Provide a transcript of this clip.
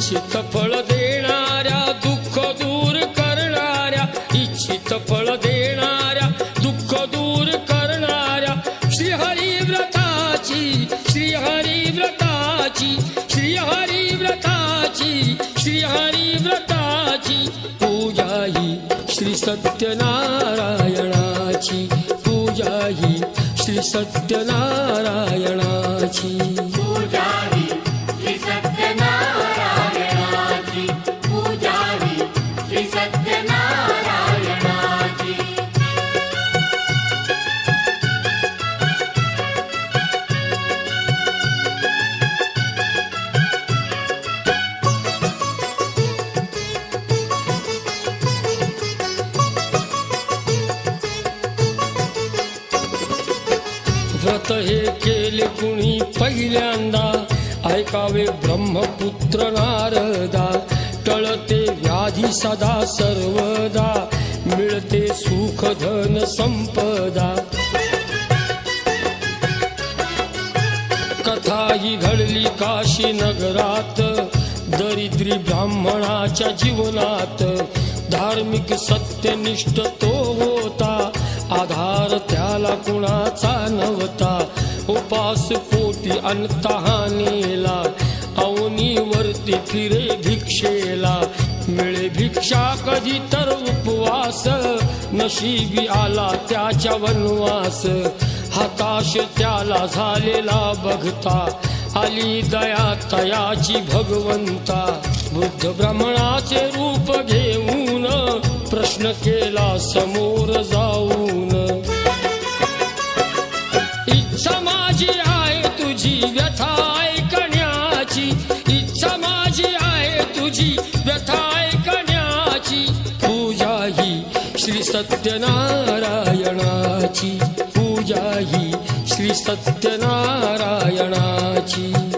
इच्छित फळ देणाऱ्या दुःख दूर करणाऱ्या इच्छित फळ देणाऱ्या दुःख दूर करणाऱ्या श्रीहरी व्रताची श्रीहरी व्रताची श्रीहरी व्रताची श्रीहरी व्रताची पूजा ही श्री सत्यनारायणाची पूजा ही श्री सत्यनारायणाची. व्रत हे केले कुणी पहिल्यांदा. ऐकावे ब्रह्मपुत्र नारदा. टळते सदा सर्वदा मिळते सुख धन संपदा. कथा ही घडली काशी नगरात दरिद्री ब्राह्मणाच्या जीवनात. धार्मिक सत्यनिष्ठ तो होता आधार त्याला कुणाचा नव्हता. उपास पोटी अनतहानेला अवनीवरती फिरे भिक्षेला. मिळे भिक्षा कधी तर उपवास. नशिबी आला त्याच्या वनवास. हताश त्याला झालेला बघता. आली दया तयाची भगवंता. बुद्ध ब्राह्मणाचे रूप घेऊन प्रश्न केला समोर जाऊन. सत्यनारायणाची पूजा ही श्री सत्यनारायणाची.